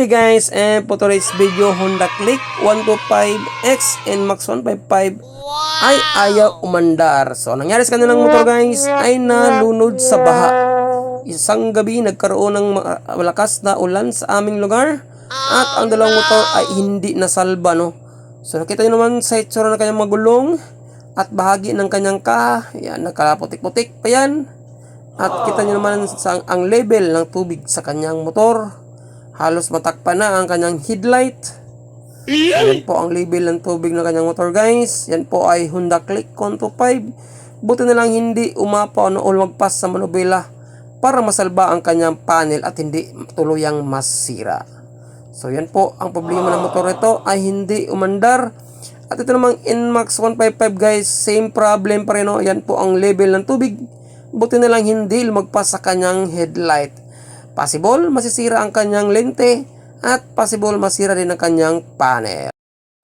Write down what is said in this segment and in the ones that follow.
Day guys, and for today's video, Honda Click 125X and Max 155 ay ayaw umandar. So, nangyari sa kanilang motor guys, ay nalunod sa baha. Isang gabi, nagkaroon ng ma- malakas na ulan sa aming lugar at ang dalawang motor ay hindi nasalba, no? So, nakita nyo naman sa itsura ng kanyang magulong at bahagi ng kanyang ka, yan, nakaputik-putik pa yan. At kita nyo naman sa, ang level ng tubig sa kanyang motor. Halos matakpan na ang kanyang headlight. Yan po ang level ng tubig ng kanyang motor guys. Yan po ay Honda Click Conto 5. Buti na lang hindi umapaw na o magpas sa manubela para masalba ang kanyang panel at hindi tuluyang masira. So yan po ang problema ng motor ito ay hindi umandar. At ito namang Inmax 155 guys, same problem pa rin. No? Yan po ang level ng tubig. Buti na lang hindi lumagpas sa kanyang headlight. Possible masisira ang kanyang lente at possible masira din ang kanyang panel.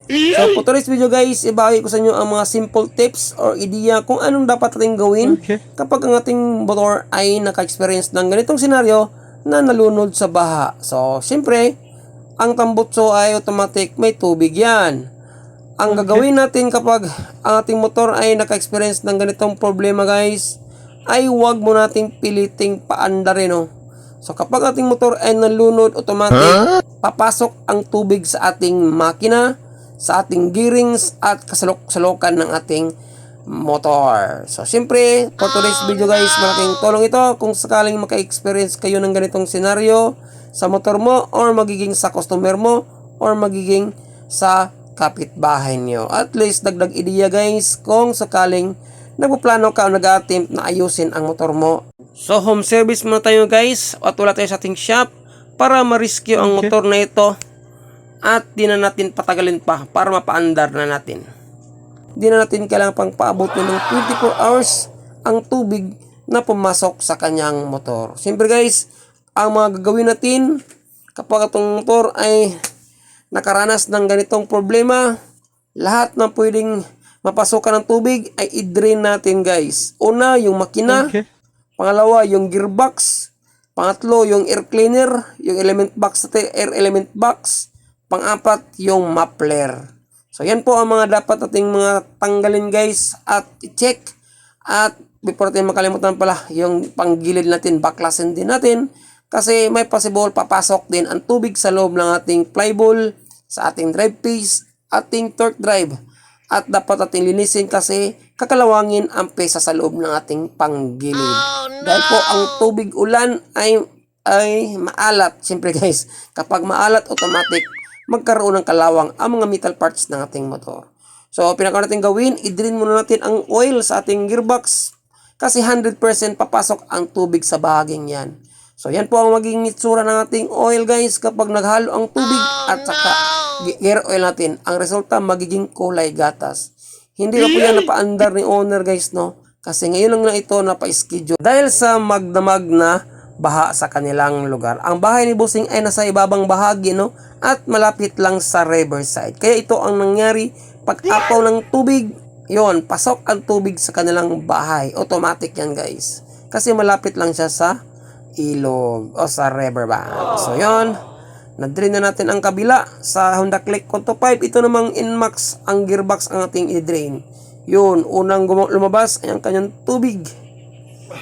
So for today's video guys, ibahagi ko sa inyo ang mga simple tips or ideya kung anong dapat natin gawin kapag ang ating motor ay naka-experience ng ganitong senaryo na nalunod sa baha. So, siyempre, ang tambutso ay automatic may tubig yan. Ang gagawin natin kapag ang ating motor ay naka-experience ng ganitong problema guys, ay huwag mo nating piliting paandarin no. So kapag ating motor ay nalunod automatic, papasok ang tubig sa ating makina, sa ating gearings at kasalok-salokan ng ating motor. So siyempre, for today's video guys, malaking tulong ito kung sakaling maka-experience kayo ng ganitong senaryo sa motor mo or magiging sa customer mo or magiging sa kapitbahay nyo. At least dagdag ideya guys kung sakaling nagpaplano ka o nag-attempt na ayusin ang motor mo. So home service muna tayo guys at wala tayo sa ating shop para ma-rescue ang motor na ito at di na natin patagalin pa para mapaandar na natin. Di na natin kailangan pang paabot na ng 24 hours ang tubig na pumasok sa kanyang motor. Siyempre guys, ang mga gagawin natin kapag itong motor ay nakaranas ng ganitong problema, lahat ng pwedeng mapasukan ng tubig ay i-drain natin guys. Una, yung makina. Pangalawa, yung gearbox. Pangatlo, yung air cleaner, yung element box, air element box. Pang-apat, yung muffler. So, yan po ang mga dapat ating mga tanggalin guys at i-check. At before natin makalimutan pala, yung panggilid natin, backlasin din natin. Kasi may possible papasok din ang tubig sa loob ng ating flyball, sa ating drive piece, ating torque drive. At dapat ating linisin kasi kakalawangin ang pesa sa loob ng ating panggilid. Dahil po ang tubig ulan ay ay maalat. Siyempre guys, kapag maalat automatic, magkaroon ng kalawang ang mga metal parts ng ating motor. So, pinaka natin gawin, i-drain muna natin ang oil sa ating gearbox kasi 100% papasok ang tubig sa bahaging yan. So, yan po ang magiging itsura ng ating oil guys kapag naghalo ang tubig at saka gear oil natin. Ang resulta magiging kulay gatas. Hindi na po yan napaandar ni owner guys no. Kasi ngayon lang na ito napa-schedule. Dahil sa magdamag na baha sa kanilang lugar. Ang bahay ni Busing ay nasa ibabang bahagi no at malapit lang sa riverside. Kaya ito ang nangyari pag apaw ng tubig. Yon, pasok ang tubig sa kanilang bahay. Automatic yan guys. Kasi malapit lang siya sa ilog o sa riverbank. So yon, na-drain na natin ang kabila sa Honda Click Conto 5. Ito namang Inmax ang gearbox ang ating i-drain. Yun, unang lumabas ay ang kanyang tubig.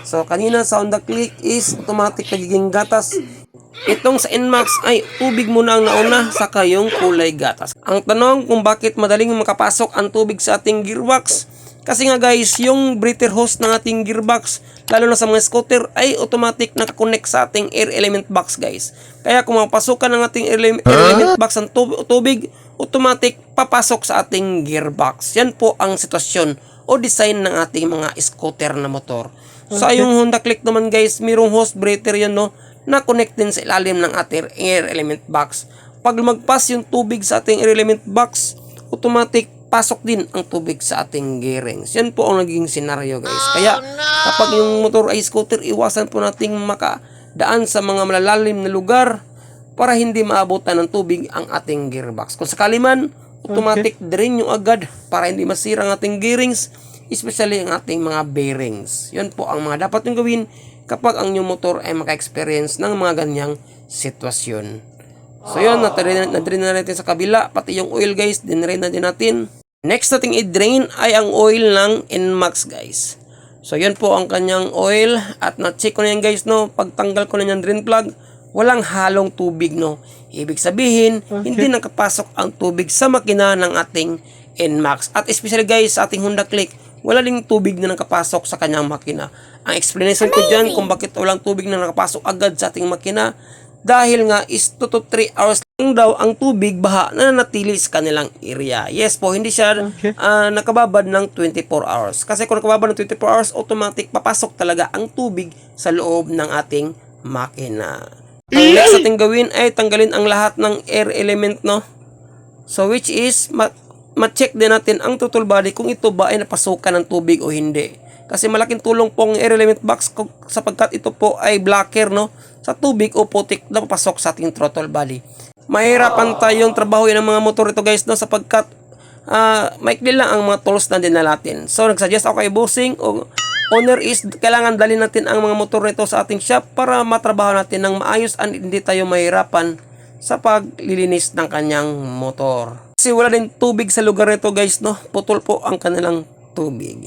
So, kanina sa Honda Click is automatic nagiging gatas. Itong sa Inmax ay tubig muna ang nauna saka yung kulay gatas. Ang tanong kung bakit madaling makapasok ang tubig sa ating gearbox. Kasi nga guys, yung breather hose ng ating gearbox, lalo na sa mga scooter, ay automatic nakakonect sa ating air element box guys. Kaya kung mapasukan ng ating air element, air element box ang tub- tubig, automatic papasok sa ating gearbox. Yan po ang sitwasyon o design ng ating mga scooter na motor. Sa yung Honda Click naman guys, mayroong hose breather yan no, na connect din sa ilalim ng ating air element box. Pag lumagpas yung tubig sa ating air element box, automatic pasok din ang tubig sa ating gearings. Yan po ang naging senaryo guys. Kaya kapag yung motor ay scooter, iwasan po nating makadaan sa mga malalalim na lugar para hindi maabutan ng tubig ang ating gearbox. Kung sakali man, automatic drain nyo agad para hindi masira ang ating gearings, especially ang ating mga bearings. Yan po ang mga dapat nyo gawin kapag ang inyong motor ay maka-experience ng mga ganyang sitwasyon. So yun, na-drain na, na natin sa kabila. Pati yung oil guys, dinrain na din natin. Next nating i-drain ay ang oil ng Nmax guys. So yun po ang kanyang oil. At na-check ko na yan guys no. Pagtanggal ko na yan drain plug, walang halong tubig no. Ibig sabihin, hindi nakapasok ang tubig sa makina ng ating Nmax. At especially guys sa ating Honda Click, wala ding tubig na nakapasok sa kanyang makina. Ang explanation ko dyan kung bakit walang tubig na nakapasok agad sa ating makina dahil nga is 2 to 3 hours lang daw ang tubig baha na nanatili sa kanilang area. Yes po, hindi siya ah, nakababad ng 24 hours. Kasi kung nakababad ng 24 hours, automatic papasok talaga ang tubig sa loob ng ating makina. Ang next natin gawin ay tanggalin ang lahat ng air element, no? So which is ma- ma-check din natin ang total body kung ito ba ay napasukan ng tubig o hindi. Kasi malaking tulong po ang air element box kung- sapagkat ito po ay blocker no sa tubig o putik na papasok sa ating throttle body. Mahirapan tayong trabahuin ng mga motor ito guys no sapagkat ah maikli lang ang mga tools na dinala natin. So nagsuggest ako kay Bossing o owner is kailangan dalhin natin ang mga motor nito sa ating shop para matrabaho natin ng maayos at hindi tayo mahirapan sa paglilinis ng kanyang motor. Kasi wala din tubig sa lugar nito guys no. Putol po ang kanilang tubig.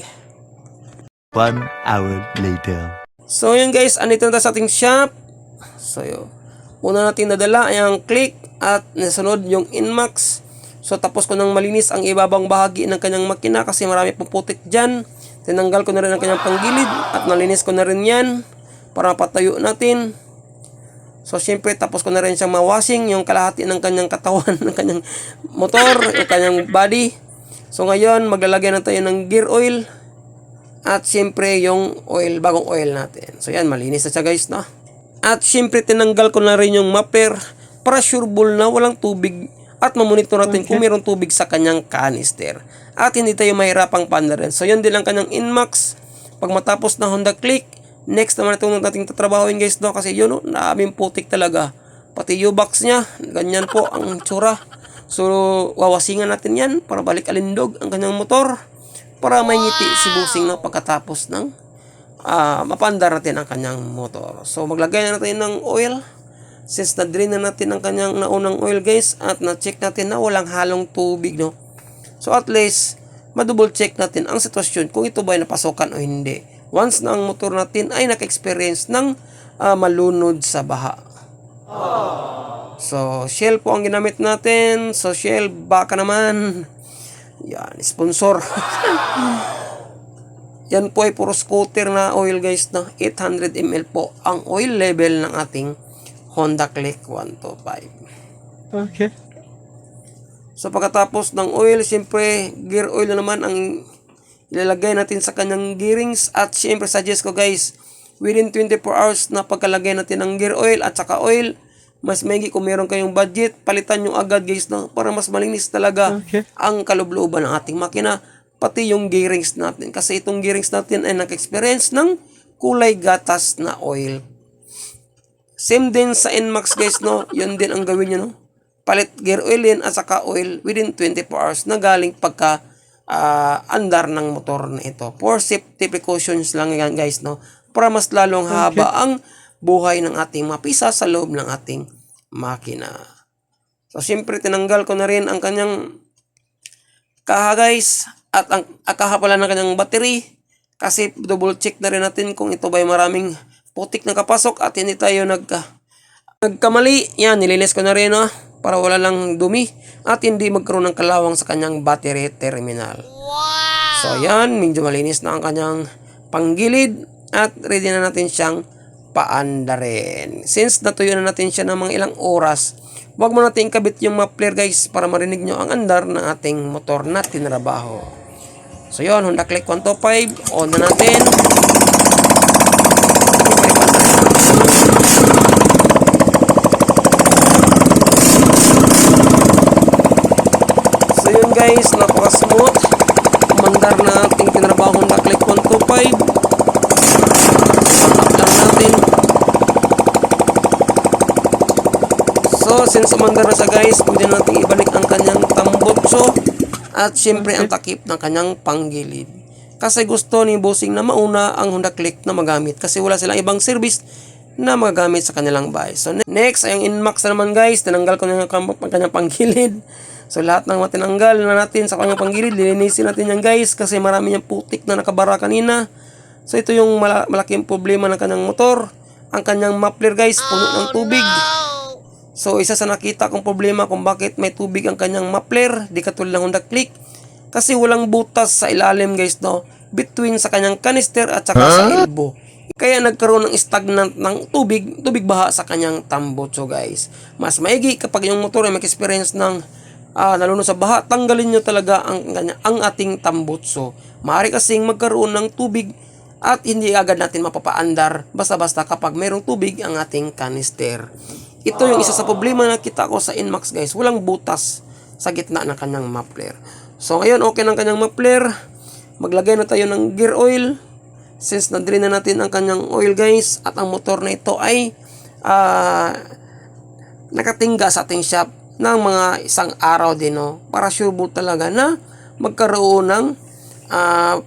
One hour later. So yun guys, andito na sa ating shop. So yun. Una natin nadala ang click at nasunod yung Inmax. So tapos ko nang malinis ang ibabang bahagi ng kanyang makina kasi marami pong putik dyan. Tinanggal ko na rin ang kanyang panggilid at nalinis ko na rin yan para patayo natin. So syempre tapos ko na rin siyang mawashing yung kalahati ng kanyang katawan ng kanyang motor, yung kanyang body. So ngayon maglalagay na tayo ng gear oil at syempre yung oil, bagong oil natin. So yan, malinis na siya guys, no? At syempre tinanggal ko na rin yung mapper para sureball na walang tubig at mamonitor natin kung mayroong tubig sa kanyang canister. At hindi tayo mahirapang pandarin. So yan din ang kanyang Inmax. Pag matapos na Honda Click, next naman itong nating tatrabahoin guys, no? Kasi yun, no, naaming putik talaga. Pati U-box niya, ganyan po ang tsura. So, wawasingan natin yan para balik alindog ang kanyang motor para may ngiti si Busing no, pagkatapos ng ah, mapandar natin ang kanyang motor. So maglagay na natin ng oil since na-drain na natin ang kanyang naunang oil guys at na-check natin na walang halong tubig no. So at least ma-double check natin ang sitwasyon kung ito ba ay napasokan o hindi. Once na ang motor natin ay naka-experience ng ah, malunod sa baha. So, Shell po ang ginamit natin. So, Shell, baka naman. Yan, sponsor. Yan po ay puro scooter na oil guys na 800 ml po ang oil level ng ating Honda Click 125. Okay. So pagkatapos ng oil, siyempre gear oil na naman ang ilalagay natin sa kanyang gearings at siyempre suggest ko guys, within 24 hours na pagkalagay natin ng gear oil at saka oil, mas maigi kung meron kayong budget, palitan nyo agad guys no, para mas malinis talaga Okay. ang kalubluban ng ating makina, pati yung gearings natin. Kasi itong gearings natin ay nag-experience ng kulay gatas na oil. Same din sa NMAX guys, no? Yun din ang gawin nyo, no? Palit gear oil din at saka oil within 24 hours na galing pagka ah, andar ng motor na ito. For safety precautions lang yan guys, no? Para mas lalong haba ang buhay ng ating mapisa sa loob ng ating makina. So, siyempre, tinanggal ko na rin ang kanyang kaha guys at ang akaha pala ng kanyang battery. Kasi double check na rin natin kung ito ba ay maraming putik na kapasok at hindi tayo nagka nagkamali. Yan nilinis ko na rin ah, para wala lang dumi at hindi magkaroon ng kalawang sa kanyang battery terminal. So yan medyo malinis na ang kanyang panggilid at ready na natin siyang paandarin since natuyo na natin siya ng mga ilang oras Huwag mo natin kabit yung muffler guys para marinig nyo ang andar ng ating motor na tinrabaho. So yun, Honda Click 125, on na natin. So yun guys, napaka-smooth. Umandar na ating tinrabaho Honda Click 125. Patak lang natin. So, since umandar na siya guys, pwede natin ibalik ang kanyang tambotso at syempre ang takip ng kanyang panggilid. Kasi gusto ni Bossing na mauna ang Honda Click na magamit kasi wala silang ibang service na magagamit sa kanilang bahay. So next ay ang Inmax na naman guys, tinanggal ko na yung kanyang panggilid. So lahat ng mga tinanggal na natin sa kanyang panggilid, lilinisin natin yan guys kasi marami yung putik na nakabara kanina. So ito yung mala- malaking problema ng kanyang motor. Ang kanyang muffler guys, puno ng tubig. So isa sa nakita kong problema kung bakit may tubig ang kanyang muffler, di katulad ng Honda Click. Kasi walang butas sa ilalim guys no, between sa kanyang canister at saka sa elbow. Kaya nagkaroon ng stagnant ng tubig, tubig baha sa kanyang tambutso guys. Mas maigi kapag yung motor ay mag-experience ng ah, nalunod sa baha, tanggalin nyo talaga ang, kanya, ang ating tambutso. Maaari kasing magkaroon ng tubig at hindi agad natin mapapaandar basta-basta kapag mayroong tubig ang ating canister. Ito yung isa sa problema na kita ko sa Inmax guys. Walang butas sa gitna ng kanyang muffler. So ngayon okay ng kanyang muffler. Maglagay na tayo ng gear oil. Since na-drain na natin ang kanyang oil guys at ang motor na ito ay ah, nakatingga sa ating shop ng mga isang araw din no para sure ball talaga na magkaroon ng ah,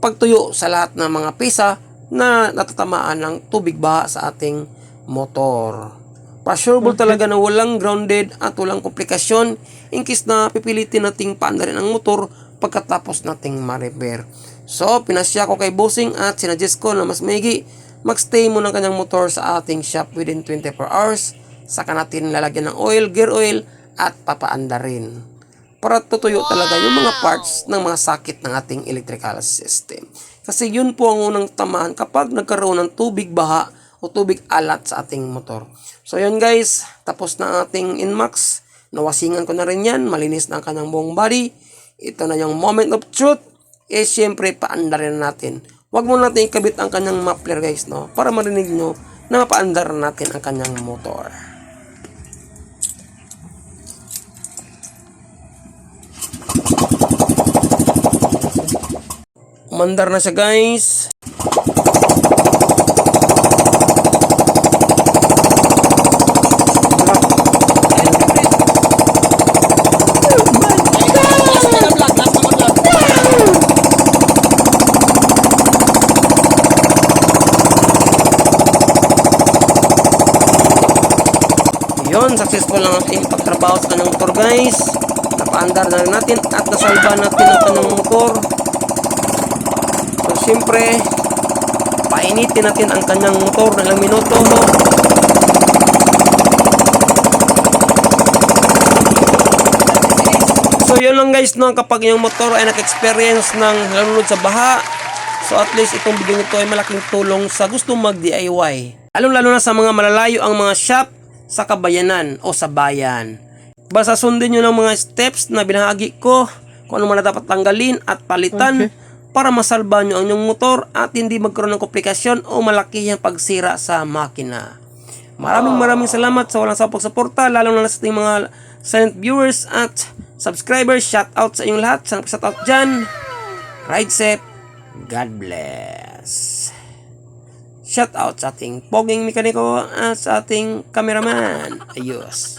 pagtuyo sa lahat ng mga pisa na natatamaan ng tubig baha sa ating motor. Pasurable talaga na walang grounded at walang komplikasyon in case na pipilitin nating paandarin ang motor pagkatapos nating ma-repair. So, pinasya ko kay Bossing at sinadjust ko na mas maigi magstay mo ng kanyang motor sa ating shop within 24 hours. Saka natin lalagyan ng oil, gear oil at papaandarin para tutuyo talaga yung mga parts ng mga sakit ng ating electrical system. Kasi yun po ang unang tamaan kapag nagkaroon ng tubig baha o tubig alat sa ating motor. So yun guys, tapos na ating Inmax. Nawasingan ko na rin yan, malinis na ang kanyang buong body. Ito na yung moment of truth. Eh syempre, paandarin natin. Huwag mo natin ikabit ang kanyang muffler guys, no? Para marinig nyo na mapaandar natin ang kanyang motor. Umandar na siya guys. Yun, successful ang ating pagtrabaho sa kanyang motor guys. Napaandar na rin natin at nasalba natin ang kanyang motor. So, siyempre, painitin natin ang kanyang motor ng ilang minuto. So, yun lang guys, no, kapag yung motor ay nag-experience ng lalunod sa baha, so at least itong video nito ay malaking tulong sa gusto mag-DIY. Lalong-lalo na sa mga malalayo ang mga shop sa kabayanan o sa bayan. Basta sundin nyo ng mga steps na binahagi ko kung ano man na dapat tanggalin at palitan para masalba nyo ang inyong motor at hindi magkaroon ng komplikasyon o malakihang pagsira sa makina. Maraming maraming salamat sa walang sawang pagsuporta lalo na sa ating mga silent viewers at subscribers. Shout out sa inyong lahat. Shout out dyan. Ride safe. God bless. Shout out sa ating poging mekaniko at sa ating cameraman. Ayos.